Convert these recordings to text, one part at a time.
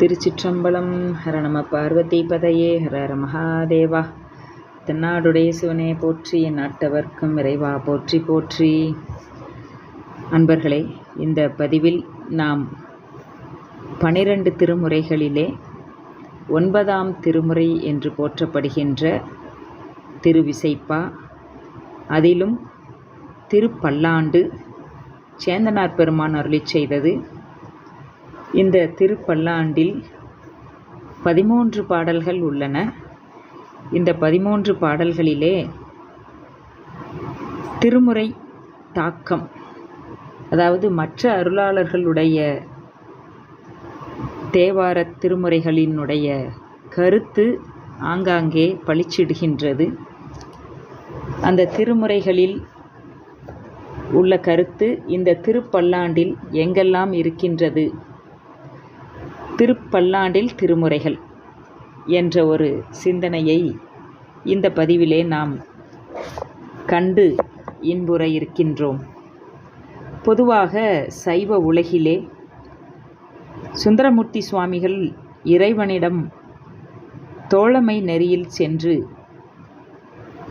திருச்சிற்றம்பலம். ஹர நம பார்வதி பதையே ஹர ஹர மகாதேவா. தென்னாடுடைய சிவனே போற்றி என் நாட்டவர்க்கும் இறைவா போற்றி போற்றி. அன்பர்களே இந்த பதிவில் நாம் பனிரெண்டு திருமுறைகளிலே ஒன்பதாம் திருமுறை என்று போற்றப்படுகின்ற திருவிசைப்பா அதிலும் திருப்பல்லாண்டு சேந்தனார் பெருமான் அருளிச் செய்தது இந்த திருப்பல்லாண்டில் பதிமூன்று பாடல்கள் உள்ளன. இந்த பதிமூன்று பாடல்களிலே திருமுறை தாக்கம் அதாவது மற்ற அருளாளர்களுடைய தேவார திருமுறைகளினுடைய கருத்து ஆங்காங்கே பளிச்சிடுகின்றது அந்த திருமுறைகளில் உள்ள கருத்து இந்த திருப்பல்லாண்டில் எங்கெல்லாம் இருக்கின்றது? திருப்பல்லாண்டில் திருமுறைகள் என்ற ஒரு சிந்தனையை இந்த பதிவிலே நாம் கண்டு இன்புற இருக்கின்றோம். பொதுவாக சைவ உலகிலே சுந்தரமூர்த்தி சுவாமிகள் இறைவனிடம் தோழமை நெறியில் சென்று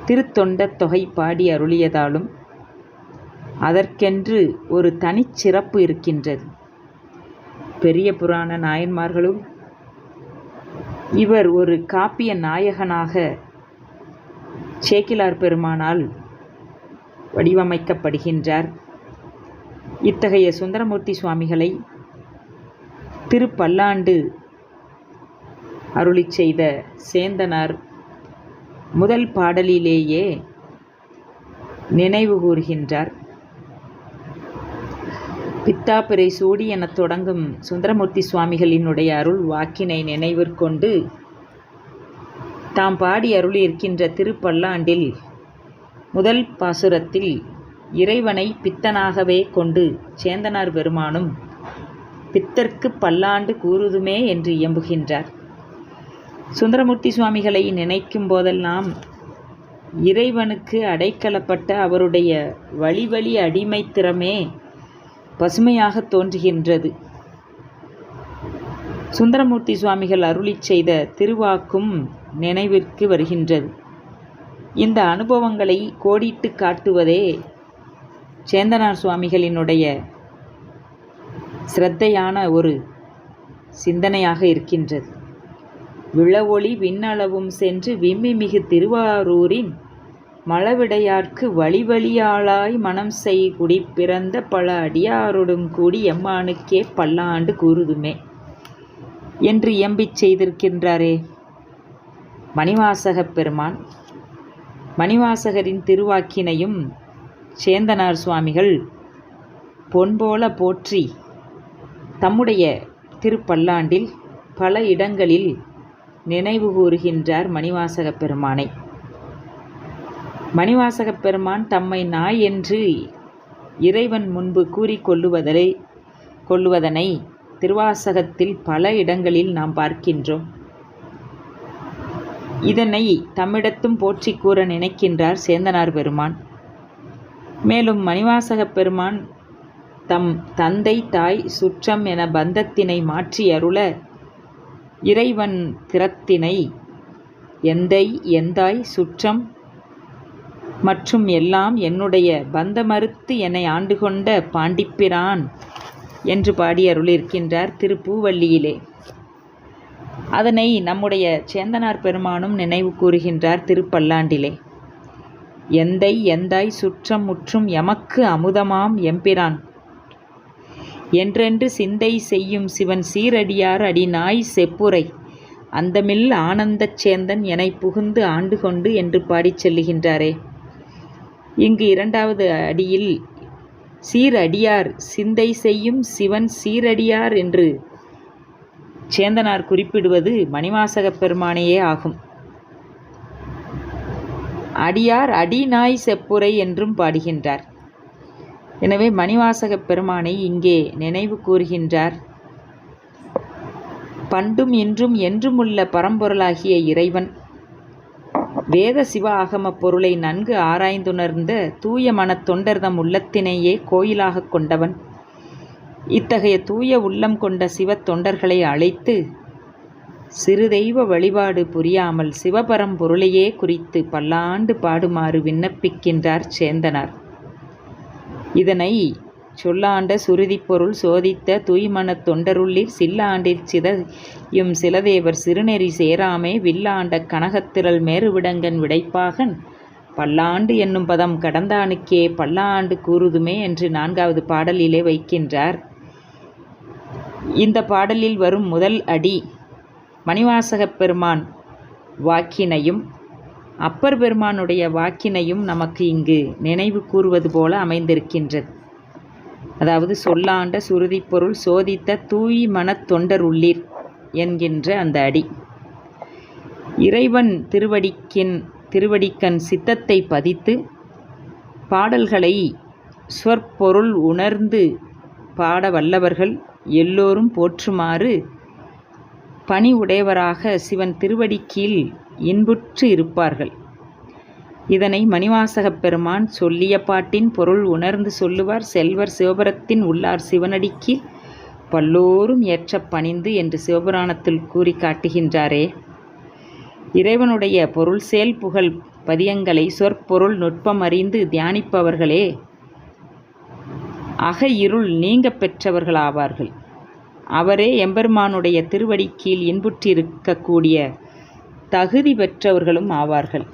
திருத்தொண்ட தொகை பாடி அருளியதாலும் அதற்கென்று ஒரு தனிச்சிறப்பு இருக்கின்றது. பெரிய புராண நாயன்மார்களும் இவர் ஒரு காப்பிய நாயகனாக சேக்கிலார் பெருமானால் வடிவமைக்கப்படுகின்றார். இத்தகைய சுந்தரமூர்த்தி சுவாமிகளை திருப்பல்லாண்டு அருளி செய்த சேந்தனார் முதல் பாடலிலேயே நினைவு கூறுகின்றார். பித்தாப்பிரை சூடி எனத் தொடங்கும் சுந்தரமூர்த்தி சுவாமிகளினுடைய அருள் வாக்கினை நினைவிற்கொண்டு தாம் பாடி அருளியிருக்கின்ற திருப்பல்லாண்டில் முதல் பாசுரத்தில் இறைவனை பித்தனாகவே கொண்டு சேந்தனார் பெருமானும் பித்தர்க்கு பல்லாண்டு கூறுதுமே என்று இயம்புகின்றார். சுந்தரமூர்த்தி சுவாமிகளை நினைக்கும் போதெல்லாம் இறைவனுக்கு அடைக்கலப்பட்ட அவருடைய வழிவழி அடிமை அடிமைத்திறமே பசுமையாக தோன்றுகின்றது. சுந்தரமூர்த்தி சுவாமிகள் அருளி செய்த திருவாக்கும் நினைவிற்கு வருகின்றது. இந்த அனுபவங்களை கோடிட்டு காட்டுவதே சேந்தனார் சுவாமிகளினுடைய சிரத்தையான ஒரு சிந்தனையாக இருக்கின்றது. விழவொளி விண்ணளவும் சென்று விம்மி மிகு திருவாரூரின் மழவிடையார்க்கு வழி வழியாளாய் மனம் செய் குடி பிறந்த பல அடியாரோடும் கூடி எம்மானுக்கே பல்லாண்டு கூறுதுமே. என்று இயம்பிச் செய்திருக்கின்றாரே மணிவாசகப் பெருமான். மணிவாசகரின் திருவாக்கினையும் சேந்தனார் சுவாமிகள் பொன்போல போற்றி தம்முடைய திருப்பல்லாண்டில் பல இடங்களில் நினைவு கூறுகின்றார் மணிவாசகப் பெருமானை. மணிவாசகப் பெருமான் தம்மை நாய் என்று இறைவன் முன்பு கூறிக்கொள்ளுவதை கொள்ளுவதனை திருவாசகத்தில் பல இடங்களில் நாம் பார்க்கின்றோம். இதனை தம்மிடத்தும் போற்றி கூற நினைக்கின்றார் சேந்தனார் பெருமான். மேலும் மணிவாசகப் பெருமான் தம் தந்தை தாய் சுற்றம் என பந்தத்தினை மாற்றி அருள இறைவன் திறத்தினை எந்தை எந்தாய் சுற்றம் மற்றும் எல்லாம் என்னுடைய பந்தமறுத்து என்னை ஆண்டு கொண்ட பாண்டிப்பிரான் என்று பாடி அருளிருக்கின்றார் திருப்பூவள்ளியிலே. அதனை நம்முடைய சேந்தனார் பெருமானும் நினைவு கூறுகின்றார் திருப்பல்லாண்டிலே. எந்தை எந்தாய் சுற்றம் முற்றும் எமக்கு அமுதமாம் எம்பிரான். என்றென்று சிந்தை செய்யும் சிவன் சீரடியார் அடிநாய் செப்புரை. அந்தமில் ஆனந்தச் சேந்தன் எனை புகுந்து ஆண்டு கொண்டு என்று பாடிச் செல்லுகின்றாரே. இங்கு இரண்டாவது அடியில் சீரடியார் சிந்தை செய்யும் சிவன் சீரடியார் என்று சேந்தனார் குறிப்பிடுவது மணிவாசகப் பெருமானையே ஆகும். அடியார் அடிநாய் செப்புரை என்றும் பாடுகின்றார். எனவே மணிவாசகப் பெருமானை இங்கே நினைவு கூறுகின்றார். பண்டும் இன்றும் என்றுமுள்ள பரம்பொருளாகிய இறைவன் வேத சிவ ஆகம பொருளை நன்கு ஆராய்ந்துணர்ந்த தூய மனத் தொண்டர்தம் உள்ளத்தினையே கோயிலாகக் கொண்டவன். இத்தகைய தூய உள்ளம் கொண்ட சிவத் தொண்டர்களை அழைத்து சிறு தெய்வ வழிபாடு புரியாமல் சிவபரம்பொருளையே குறித்து பல்லாண்டு பாடுமாறு விண்ணப்பிக்கின்றார் சேந்தனார். இதனை சொல்லாண்ட சுருதி பொருள் சோதித்த தூய்மனத் தொண்டருள்ளிற் சில்லாண்டிற் சிதையும் சிலதேவர் சிறுநெறி சேராமே வில்லாண்ட கனகத்திரள் மேருவிடங்கன் விடைப்பாகன். பல்லாண்டு என்னும் பதம் கடந்தானுக்கே பல்லாண்டு கூறுதுமே என்று நான்காவது பாடலிலே வைக்கின்றார். இந்த பாடலில் வரும் முதல் அடி மணிவாசகப் பெருமான் வாக்கினையும் அப்பர் பெருமானுடைய வாக்கினையும் நமக்கு இங்கு நினைவு கூறுவது போல அமைந்திருக்கின்றது. அதாவது சொல்லாண்ட சுருதி பொருள் சோதித்த தூய் மனத் தொண்டர் உள்ளீர் என்கின்ற அந்த அடி. இறைவன் திருவடிக்கின் திருவடிக்கண் சித்தத்தை பதித்து பாடல்களை சொற்பொருள் உணர்ந்து பாட வல்லவர்கள் எல்லோரும் போற்றுமாறு பணி உடையவராக சிவன் திருவடி கீழ் இன்புற்று இருப்பார்கள். இதனை மணிவாசகப் பெருமான் சொல்லிய பாட்டின் பொருள் உணர்ந்து சொல்லுவார். செல்வர் சிவபுரத்தின் உள்ளார் சிவனடிக்கு பல்லோரும் ஏற்ற பணிந்து என்று சிவபுராணத்தில் கூறி காட்டுகின்றாரே. இறைவனுடைய பொருள் செயல் புகழ் பதியங்களை சொற்பொருள் நுட்பம் அறிந்து தியானிப்பவர்களே அக இருள் நீங்க பெற்றவர்களாவார்கள். அவரே எம்பெருமானுடைய திருவடி கீழ் இன்புற்றிருக்கக்கூடிய தகுதி பெற்றவர்களும் ஆவார்கள்.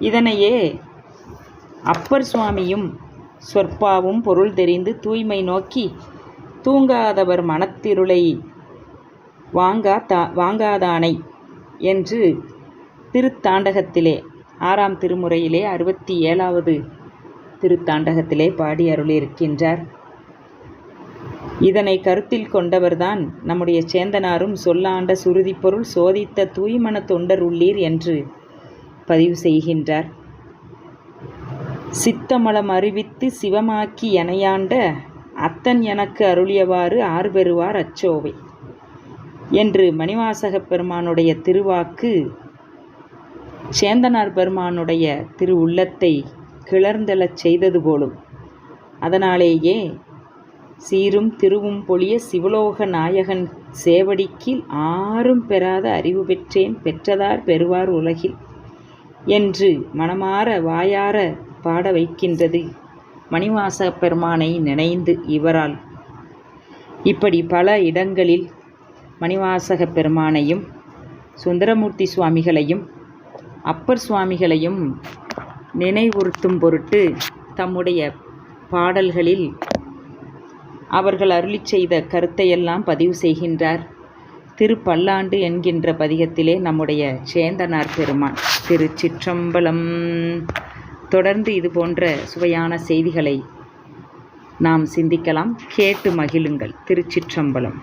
இதனையே அப்பர் சுவாமியும் சொற்பாவும் பொருள் தெரிந்து தூய்மை நோக்கி தூங்காதவர் மனத்திருளை வாங்கா தா வாங்காதானை என்று திருத்தாண்டகத்திலே ஆறாம் திருமுறையிலே அறுபத்தி ஏழாவது திருத்தாண்டகத்திலே பாடி அருளியிருக்கின்றார். இதனை கருத்தில் கொண்டவர்தான் நம்முடைய சேந்தனாரும் சொல்லாண்ட சுருதி பொருள் சோதித்த தூய்மன தொண்டர் உள்ளீர் என்று பதிவு செய்கின்றார். சித்தமலம் அறிவித்து சிவமாக்கி எனையாண்ட அத்தன் எனக்கு அருளியவாறு ஆர்பெறுவார் அச்சோவை. என்று மணிவாசகப் பெருமானுடைய திருவாக்கு சேந்தனார் பெருமானுடைய திரு உள்ளத்தை கிளர்ந்தெழச் செய்தது போலும் அதனாலேயே சீரும் திருவும் பொழிய சிவலோக நாயகன் சேவடிக்கில் ஆறும் பெறாத அறிவு பெற்றேன் பெற்றதார் பெறுவார் உலகில். என்று மனமாற வாயார பாட வைக்கின்றது மணிவாசகப் பெருமானை நினைந்து இவரால். இப்படி பல இடங்களில் மணிவாசக பெருமானையும் சுந்தரமூர்த்தி சுவாமிகளையும் அப்பர் சுவாமிகளையும் நினைவுறுத்தும் பொருட்டு தம்முடைய பாடல்களில் அவர்கள் அருளிச் செய்த கருத்தையெல்லாம் பதிவு செய்கின்றார். திருப்பல்லாண்டு என்கின்ற பதிகத்திலே நம்முடைய சேந்தனார் பெருமான் திருச்சிற்றம்பலம் தொடர்ந்து இது போன்ற சுவையான செய்திகளை நாம் சிந்திக்கலாம். கேட்டு மகிழுங்கள். திருச்சிற்றம்பலம்